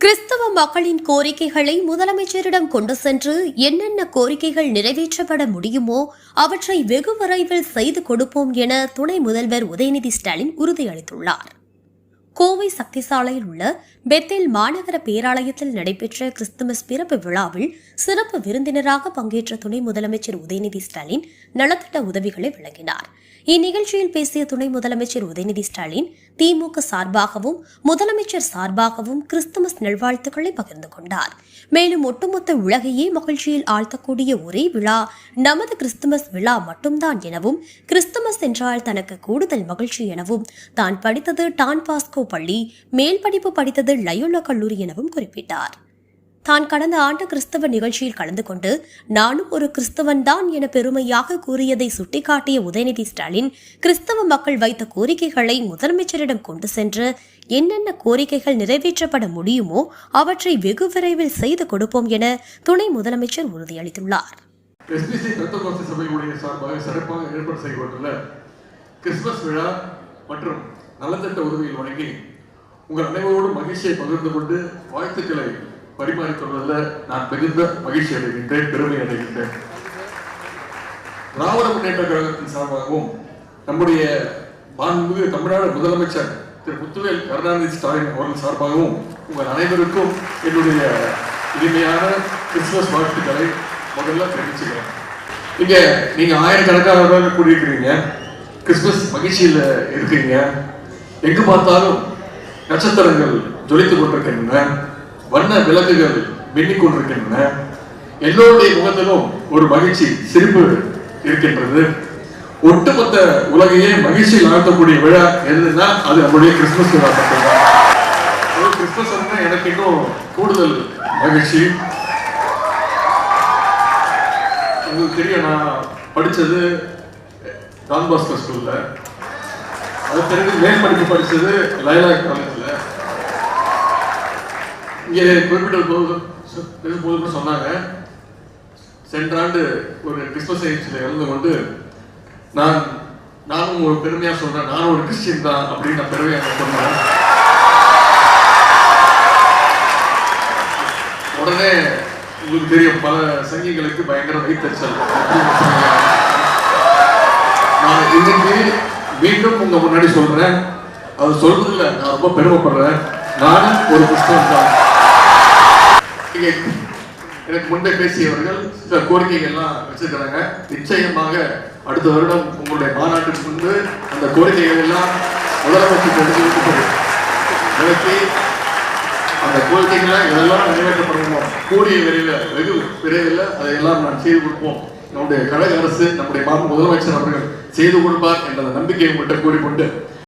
கிறிஸ்தவ மக்களின் கோரிக்கைகளை முதலமைச்சரிடம் கொண்டு சென்று என்னென்ன கோரிக்கைகள் நிறைவேற்றப்பட முடியுமோ அவற்றை வெகு விரைவில் செய்து கொடுப்போம் என துணை முதல்வர் உதயநிதி ஸ்டாலின் உறுதியளித்துள்ளார். கோவை சக்திசாலையில் உள்ள பெத்தேல் மாநகர பேராலயத்தில் நடைபெற்ற கிறிஸ்துமஸ் பிறப்பு விழாவில் சிறப்பு விருந்தினராக பங்கேற்ற துணை முதலமைச்சர் உதயநிதி ஸ்டாலின் நலத்திட்ட உதவிகளை வழங்கினார். இந்நிகழ்ச்சியில் பேசிய துணை முதலமைச்சர் உதயநிதி ஸ்டாலின் திமுக சார்பாகவும் முதலமைச்சர் சார்பாகவும் கிறிஸ்துமஸ் நல்வாழ்த்துக்களை பகிர்ந்து கொண்டார். மேலும் ஒட்டுமொத்த உலகையே மகிழ்ச்சியில் ஆழ்த்தக்கூடிய ஒரே விழா நமது கிறிஸ்துமஸ் விழா மட்டும்தான் எனவும் கிறிஸ்துமஸ் என்றால் தனக்கு கூடுதல் மகிழ்ச்சி எனவும் தான் படித்தது டான் பாஸ்கோ பள்ளி மேல் படிப்பு படித்தது லயோலா கல்லூரி எனவும் குறிப்பிட்டார். தான் கடந்த ஆண்டு கிறிஸ்தவ நிகழ்ச்சியில் கலந்து கொண்டு நானும் ஒரு கிறிஸ்தவன் தான் என பெருமையாக கூறியதை சுட்டிக்காட்டிய உதயநிதி ஸ்டாலின் கிறிஸ்தவ மக்கள் வைத்த கோரிக்கைகளை முதலமைச்சரிடம் கொண்டு சென்று என்னென்ன கோரிக்கைகள் நிறைவேற்றப்பட முடியுமோ அவற்றை வெகு விரைவில் செய்து கொடுப்போம் என துணை முதலமைச்சர் உறுதியளித்துள்ளார். விழா மற்றும் நலத்திட்ட உதவியில் வழங்கி உங்கள் அனைவரோடு மகிழ்ச்சியை பகிர்ந்து கொண்டு வாழ்த்துக்களை பரிமாறிக்கொள்வதில் நான் மிகுந்த மகிழ்ச்சி அடைகின்றேன் பெருமை அடைகின்றேன். திராவிட முன்னேற்ற கழகத்தின் சார்பாகவும் நம்முடைய மாண்புமிகு தமிழ்நாடு முதலமைச்சர் திரு முத்துவேல் கருணாநிதி ஸ்டாலின் அவர்கள் சார்பாகவும் உங்கள் அனைவருக்கும் என்னுடைய இனிமையான கிறிஸ்துமஸ் வாழ்த்துக்களை முதல்ல தெரிவிச்சுக்கிறேன். இங்க நீங்க ஆயிரக்கணக்கான கூடியிருக்கிறீங்க. கிறிஸ்துமஸ் மகிழ்ச்சியில் இருக்கீங்க. எங்கு பார்த்தாலும் நட்சத்திரங்கள் ஜொலித்துக் கொண்டிருக்கின்றன வண்ண விளக்குகள் மின்னிக் கொண்டிருக்கின்றன. எல்லோருடைய முகத்திலும் ஒரு மகிழ்ச்சி சிரிப்பு இருக்கின்றது. ஒட்டுமொத்த உலகையே மகிழ்ச்சியில் ஆழ்த்தக்கூடிய விழா எதுன்னா அது நம்முடைய கிறிஸ்துமஸ் விழா மட்டும்தான். கிறிஸ்துமஸ் வந்து எனக்கு இன்னும் கூடுதல் மகிழ்ச்சி. உங்களுக்கு தெரியும் நான் படித்தது டான் ஸ்கூலில். அது பிறகு மேற்படிப்பு படித்தது லைலா காலேஜில் காலேஜ்ல இங்கே குறிப்பிட்ட போது போது சொன்னாங்க. சென்ற ஆண்டு ஒரு கிறிஸ்மஸ் நிகழ்ச்சியில் இருந்து கொண்டு நான் நானும் ஒரு பெருமையா சொல்றேன் நானும் ஒரு கிறிஸ்டின் தான் அப்படின்னு நான் பெருமையாக சொன்னேன். உடனே உங்களுக்கு தெரியும் பல சங்கிகளுக்கு பயங்கர வைத்தறிச்சல். நான் இன்னைக்கு மீண்டும் உங்க முன்னாடி சொல்றேன். அது சொல்றதுல நான் ரொம்ப பெருமைப்படுறேன். நானும் ஒரு கிறிஸ்தவன் தான். எனக்கு முன்பே பேசியவர்கள் சில கோரிக்கைகள்லாம் வச்சிருக்கிறாங்க. நிச்சயமாக அடுத்த வருடம் உங்களுடைய மாநாட்டுக்கு முன்பு அந்த கோரிக்கைகள் எல்லாம் முதலமைச்சர் தெரிஞ்சு வைக்கப்படும் அந்த கோரிக்கைகளை இதெல்லாம் நிறைவேற்றப்படணும் கூடிய விரைவில் வெகு விரைவில் அதையெல்லாம் நான் செய்து கொடுப்போம். நம்முடைய கழக அரசு நம்முடைய மாண்பு முதலமைச்சர் அவர்கள் செய்து கொடுப்பார் என்ற நம்பிக்கையை மட்டும் கூறிக்கொண்டு